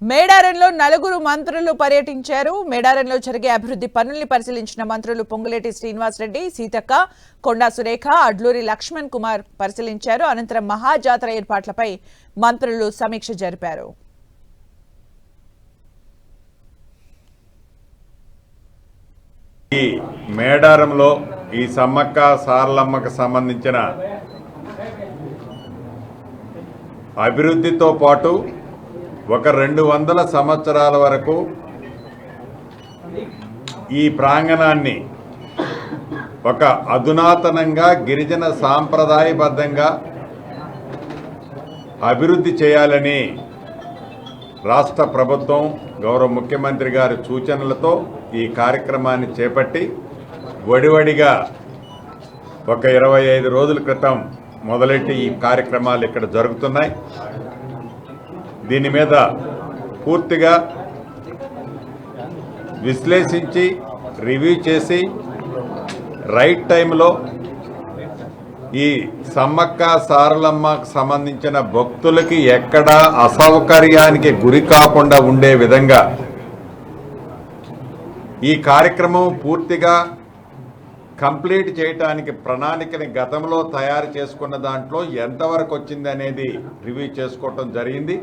మేడారంలో నలుగురు మంత్రులు పర్యటించారు. మేడారంలో జరిగే అభివృద్ధి పనుల్ని పరిశీలించిన మంత్రులు పొంగులేటి శ్రీనివాసరెడ్డి సీతక్క కొండా సురేఖ అడ్లూరి లక్ష్మణ్ కుమార్ పరిశీలించారు. అనంతరం మహాజాతర ఏర్పాట్లపై మంత్రులు సమీక్ష జరిపారు. ఈ మేడారంలో ఈ సమ్మక్క సారలమ్మకు సంబంధించిన అభివృద్ధితో పాటు ఒక రెండు వందల సంవత్సరాల వరకు ఈ ప్రాంగణాన్ని ఒక అధునాతనంగా గిరిజన సాంప్రదాయబద్ధంగా అభివృద్ధి చేయాలని రాష్ట్ర ప్రభుత్వం గౌరవ ముఖ్యమంత్రి గారి సూచనలతో ఈ కార్యక్రమాన్ని చేపట్టి వడివడిగా ఒక ఇరవై ఐదు రోజుల క్రితం మొదలెట్టి ఈ కార్యక్రమాలు ఇక్కడ జరుగుతున్నాయి. దీని మీద పూర్తిగా విశ్లేషించి రివ్యూ చేసి రైట్ టైంలో ఈ సమ్మక్క సారలమ్మకు సంబంధించిన భక్తులకి ఎక్కడా అసౌకర్యానికి గురి కాకుండా ఉండే విధంగా ఈ కార్యక్రమం పూర్తిగా కంప్లీట్ చేయటానికి ప్రణాళికని గతంలో తయారు చేసుకున్న దాంట్లో ఎంతవరకు వచ్చింది అనేది రివ్యూ చేసుకోవటం జరిగింది.